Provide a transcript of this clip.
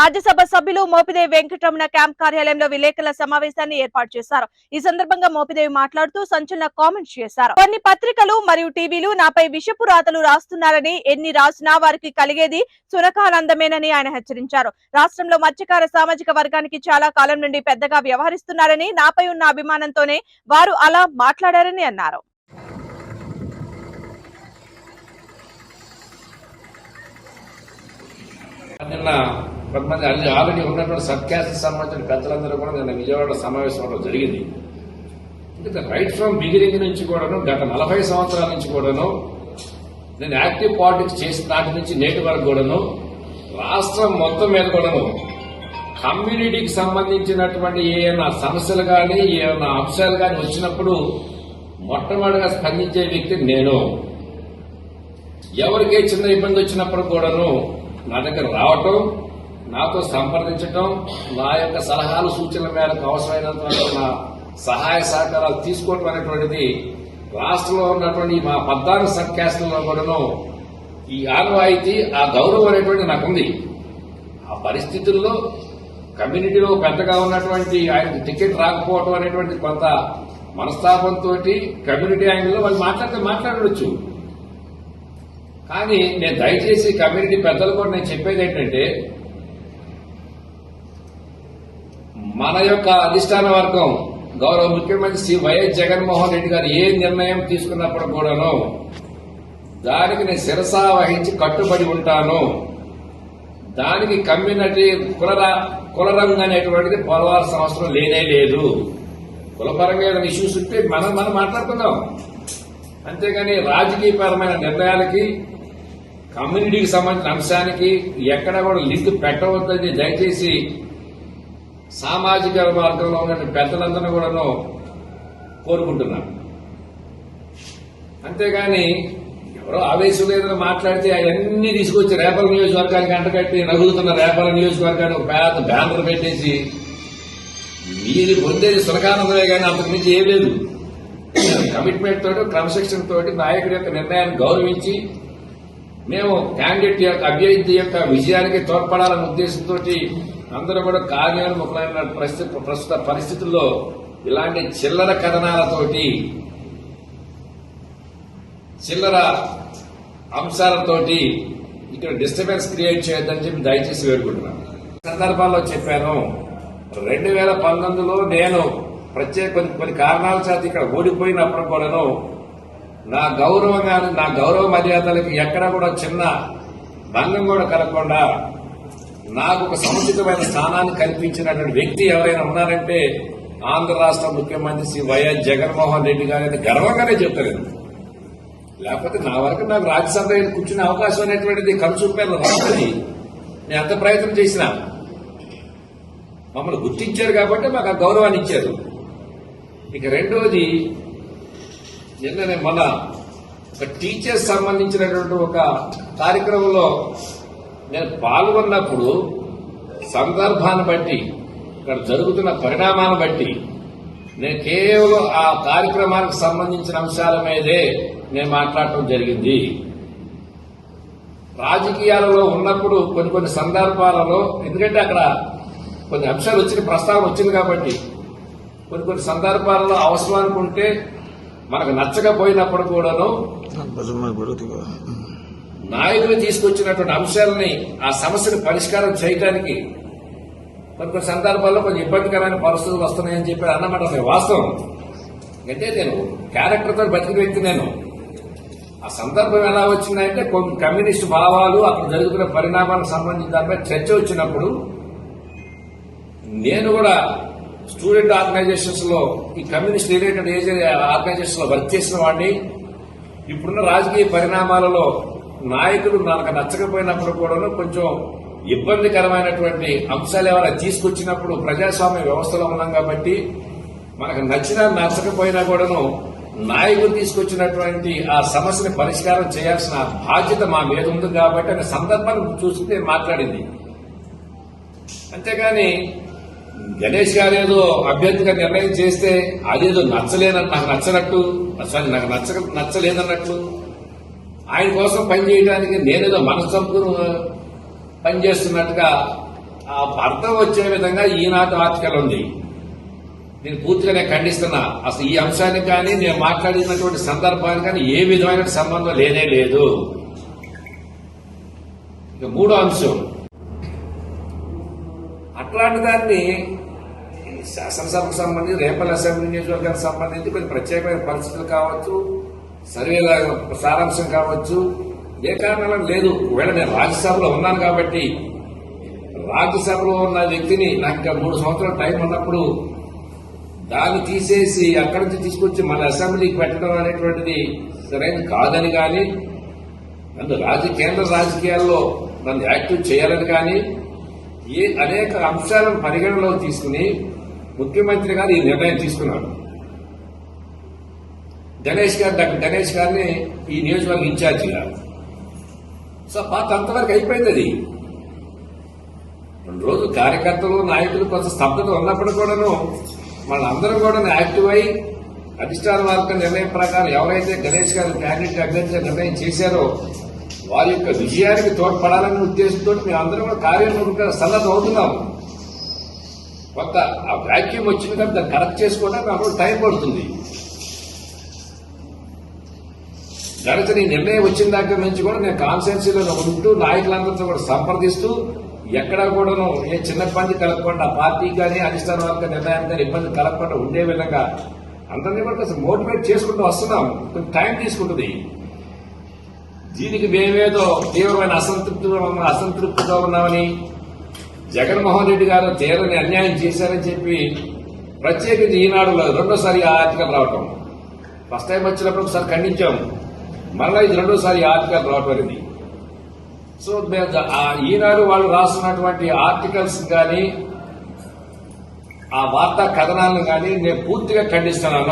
రాజ్యసభ సభ్యులు మోపిదేవి వెంకటరమణ క్యాంప్ కార్యాలయంలో విలేకరుల సమావేశాన్ని ఏర్పాటు చేశారు. ఈ సందర్భంగా మోపిదేవి మాట్లాడుతూ సంచలన కామెంట్స్ చేశారు. కొన్ని పత్రికలు మరియు టీవీలు నాపై విషపు రాతలు రాస్తున్నారని ఎన్ని రాసినా వారికి కలిగేది సునకానందమేనని ఆయన హెచ్చరించారు. రాష్ట్రంలో మత్స్యకార సామాజిక వర్గానికి చాలా కాలం నుండి పెద్దగా వ్యవహరిస్తున్నారని నాపై ఉన్న అభిమానంతోనే వారు అలా మాట్లాడారని అన్నారు. నిన్న కొంతమంది అన్ని ఆల్రెడీ ఉన్నటువంటి సర్క్యాస్ట్ సంబంధించిన పెద్దలందరూ కూడా నిన్న విజయవాడ సమావేశం జరిగింది. ఎందుకంటే రైట్ ఫ్రమ్ బిగినింగ్ నుంచి కూడాను గత నలభై సంవత్సరాల నుంచి కూడాను నేను యాక్టివ్ పాలిటిక్స్ చేసిన నాటి నుంచి నేటి వరకు కూడాను రాష్ట్రం మొత్తం మీద కూడాను కమ్యూనిటీకి సంబంధించినటువంటి ఏమైనా సమస్యలు కానీ ఏమైనా అంశాలు కానీ వచ్చినప్పుడు మొట్టమొదటిగా స్పందించే వ్యక్తి నేను. ఎవరికే చిన్న ఇబ్బంది వచ్చినప్పుడు కూడాను నా దగ్గర రావటం నాతో సంప్రదించటం నా యొక్క సలహాలు సూచనల మేరకు అవసరమైనంత నా సహాయ సహకారాలు తీసుకోవటం అనేటువంటిది రాష్ట్రంలో ఉన్నటువంటి మా పద్నాలుగు సబ్ కూడాను ఈ ఆనవాయితీ ఆ గౌరవం అనేటువంటి నాకుంది. ఆ పరిస్థితుల్లో కమ్యూనిటీలో పెద్దగా ఉన్నటువంటి ఆయనకు టికెట్ రాకపోవటం అనేటువంటి కొంత మనస్తాపంతో కమ్యూనిటీ యాంగిల్లో వాళ్ళు మాట్లాడితే మాట్లాడవచ్చు కానీ నేను దయచేసి కమ్యూనిటీ పెద్దలు కూడా నేను చెప్పేది ఏంటంటే మన యొక్క అధిష్టాన వర్గం గౌరవ ముఖ్యమంత్రి శ్రీ వైఎస్ జగన్మోహన్ రెడ్డి గారు ఏ నిర్ణయం తీసుకున్నప్పుడు కూడాను దానికి నేను శిరసా వహించి కట్టుబడి ఉంటాను. దానికి కమ్యూనిటీ కుల కులరంగు అనేటువంటిది పోలవాల్సిన అవసరం లేనే లేదు. కులపరంగా ఏదైనా ఇష్యూస్ ఉంటే మనం మనం మాట్లాడుకుందాం. అంతేగాని రాజకీయపరమైన నిర్ణయాలకి కమ్యూనిటీకి సంబంధించిన అంశానికి ఎక్కడ కూడా లింక్ పెట్టవద్దని దయచేసి సామాజిక మార్గంలో ఉన్న పెద్దలందరూ కూడాను కోరుకుంటున్నాను అంతేగాని ఎవరో ఆవేశం లేదని మాట్లాడితే అవన్నీ తీసుకొచ్చి రేపల నియోజకవర్గానికి అంటకట్టి నగులుతున్న రేపల నియోజకవర్గాన్ని ఒక పెద్ద బ్యానర్ పెట్టేసి మీరు పొందేది సులకానందమే కానీ అంతకుమించి ఏం లేదు. కమిట్మెంట్ తోటి క్రమశిక్షణ తోటి నాయకుడి యొక్క నిర్ణయాన్ని గౌరవించి మేము క్యాండిడేట్ యొక్క అభ్యర్థి యొక్క విజయానికి తోడ్పడాలనే ఉద్దేశంతో అందరూ కూడా కార్యోన్ముఖమైన ప్రస్తుత ప్రస్తుత పరిస్థితుల్లో ఇలాంటి చిల్లర కథనాలతోటి చిల్లర అంశాలతోటి ఇక్కడ డిస్టర్బెన్స్ క్రియేట్ చేయొద్దని చెప్పి దయచేసి వేడుకుంటున్నాను సందర్భాల్లో చెప్పాను రెండు వేల పంతొమ్మిదిలో నేను ప్రత్యేక కొన్ని కొన్ని కారణాల చేత ఇక్కడ ఓడిపోయినప్పుడు కూడాను నా గౌరవంగా నా గౌరవ మర్యాదలకి ఎక్కడ కూడా చిన్న భంగం కూడా కలగకుండా నాకు ఒక సముచితమైన స్థానాన్ని కల్పించినటువంటి వ్యక్తి ఎవరైనా ఉన్నారంటే ఆంధ్ర రాష్ట్ర ముఖ్యమంత్రి శ్రీ వైఎస్ జగన్మోహన్ రెడ్డి గారిని గర్వంగానే చెప్తారు లేకపోతే నా వరకు నాకు రాజ్యసభ కూర్చునే అవకాశం అనేటువంటిది ఖర్చు రాదని నేను ఎంత ప్రయత్నం చేసినా మమ్మల్ని గుర్తించారు కాబట్టి మాకు ఆ గౌరవాన్ని ఇచ్చారు. ఇక రెండోది నిన్ననే మన ఒక టీచర్ సంబంధించినటువంటి ఒక కార్యక్రమంలో నేను పాల్గొన్నప్పుడు సందర్భాన్ని బట్టి ఇక్కడ జరుగుతున్న పరిణామాలను బట్టి నేను కేవలం ఆ కార్యక్రమానికి సంబంధించిన అంశాల మీదే నేను మాట్లాడటం జరిగింది. రాజకీయాలలో ఉన్నప్పుడు కొన్ని కొన్ని సందర్భాలలో ఎందుకంటే అక్కడ కొన్ని అంశాలు వచ్చిన ప్రస్తావన వచ్చింది కాబట్టి కొన్ని కొన్ని సందర్భాలలో అవసరం అనుకుంటే మనకు నచ్చకపోయినప్పుడు కూడాను నాయకులు తీసుకొచ్చినటువంటి అంశాలని ఆ సమస్యను పరిష్కారం చేయడానికి కొన్ని కొన్ని సందర్భాల్లో కొంచెం ఇబ్బందికరమైన పరిస్థితులు వస్తున్నాయని చెప్పి అన్నమాట వాస్తవం. అంటే నేను క్యారెక్టర్తో బతికిన వ్యక్తి నేను. ఆ సందర్భం ఎలా వచ్చిందంటే కొన్ని కమ్యూనిస్ట్ భావాలు అక్కడ జరుగుతున్న పరిణామాలకు సంబంధించి దానిపై చర్చ వచ్చినప్పుడు నేను కూడా స్టూడెంట్ ఆర్గనైజేషన్స్లో ఈ కమ్యూనిస్ట్ రిలేటెడ్ ఏజ్ ఆర్గనైజేషన్లో వర్క్ చేసిన వాడిని ఇప్పుడున్న రాజకీయ పరిణామాలలో నాయకులు నాకు నచ్చకపోయినప్పుడు కూడా కొంచెం ఇబ్బందికరమైనటువంటి అంశాలు ఏమైనా తీసుకొచ్చినప్పుడు ప్రజాస్వామ్య వ్యవస్థలో ఉన్నాం కాబట్టి మనకు నచ్చినా నచ్చకపోయినా కూడాను నాయకులు తీసుకొచ్చినటువంటి ఆ సమస్యని పరిష్కారం చేయాల్సిన బాధ్యత మా మీద ఉంది కాబట్టి అనే సందర్భాన్ని చూస్తుంటే మాట్లాడింది. అంతేగాని గణేష్ గారు ఏదో అభ్యర్థిగా నిర్ణయం చేస్తే అదేదో నచ్చలేనట్టు నాకు నచ్చనట్టు సారీ నాకు నచ్చ నచ్చలేదన్నట్లు ఆయన కోసం పనిచేయడానికి నేనేదో మనసు చంపుకుని పనిచేస్తున్నట్టుగా ఆ అర్థం వచ్చే విధంగా ఈనాటి ఆర్టికల్ ఉంది. నేను పూర్తిగా నేను ఖండిస్తున్నా. అసలు ఈ అంశానికి కానీ నేను మాట్లాడినటువంటి సందర్భానికి కానీ ఏ విధమైన సంబంధం లేనే లేదు. ఇక మూడో అంశం. అట్లాంటి దాన్ని శాసనసభకు సంబంధించి రేపల్లి అసెంబ్లీ నియోజకవర్గానికి సంబంధించి కొన్ని ప్రత్యేకమైన పరిస్థితులు కావచ్చు సర్వేల సారాంశం కావచ్చు. ఏ కారణాలను లేదు. ఒకవేళ నేను రాజ్యసభలో ఉన్నాను కాబట్టి రాజ్యసభలో ఉన్న వ్యక్తిని నాకు ఇంకా మూడు సంవత్సరాల టైం ఉన్నప్పుడు దాన్ని తీసేసి అక్కడి నుంచి తీసుకొచ్చి మన అసెంబ్లీకి పెట్టడం అనేటువంటిది సరైనది కాదని కానీ నన్ను రాజ కేంద్ర రాజకీయాల్లో నన్ను యాక్టివ్ చేయాలని కానీ ఏ అనేక అంశాలను పరిగణలో తీసుకుని ముఖ్యమంత్రి గారు ఈ నిర్ణయం తీసుకున్నారు. గణేష్ గారు డాక్టర్ గణేష్ గారిని ఈ నియోజకవర్గ ఇన్ఛార్జిగా. సో పాత అంతవరకు అయిపోయింది అది. రెండు రోజులు కార్యకర్తలు నాయకులు కొంత స్తబ్దత ఉన్నప్పుడు కూడాను వాళ్ళందరూ కూడా యాక్టివ్ అయి అధిష్టాన వర్గ నిర్ణయం ప్రకారం ఎవరైతే గణేష్ గారు క్యాండిడేట్ అభ్యర్థిగా నిర్ణయం చేశారో వారి యొక్క విజయానికి తోడ్పడాలనే ఉద్దేశంతో మేము అందరం కూడా కార్యక్రమంగా సన్నద్ధం అవుతున్నాం కొంత ఆ వ్యాక్యూమ్ వచ్చిన తర్వాత దాన్ని కరెక్ట్ చేసుకోవడానికి నాకు టైం పడుతుంది. గడిచిన ఈ నిర్ణయం వచ్చిన దగ్గర నుంచి కూడా నేను కాన్స్టిట్యూన్సీలో ఉంటూ నాయకులందరితో కూడా సంప్రదిస్తూ ఎక్కడ కూడాను ఏ చిన్న ఇబ్బంది కలగకుండా పార్టీకి కానీ అధిష్టాన వర్గ నిర్ణయానికి కానీ ఇబ్బంది కలగకుండా ఉండే విధంగా అందరినీ కూడా మోటివేట్ చేసుకుంటూ వస్తున్నాం కొంచెం టైం తీసుకుంటుంది. దీనికి మేమేదో తీవ్రమైన అసంతృప్తిలో అసంతృప్తితో ఉన్నామని జగన్మోహన్ రెడ్డి గారు తీరని అన్యాయం చేశారని చెప్పి ప్రత్యేకించి ఈనాడు రెండోసారి ఆ ఆర్టికల్ రావటం. ఫస్ట్ టైం వచ్చినప్పుడు ఒకసారి ఖండించాం. మళ్ళీ ఇది రెండోసారి ఆర్టికల్ రావటం అనేది. సో ఈనాడు వాళ్ళు రాస్తున్నటువంటి ఆర్టికల్స్ కానీ ఆ వార్తా కథనాలను కానీ నేను పూర్తిగా ఖండిస్తున్నాను.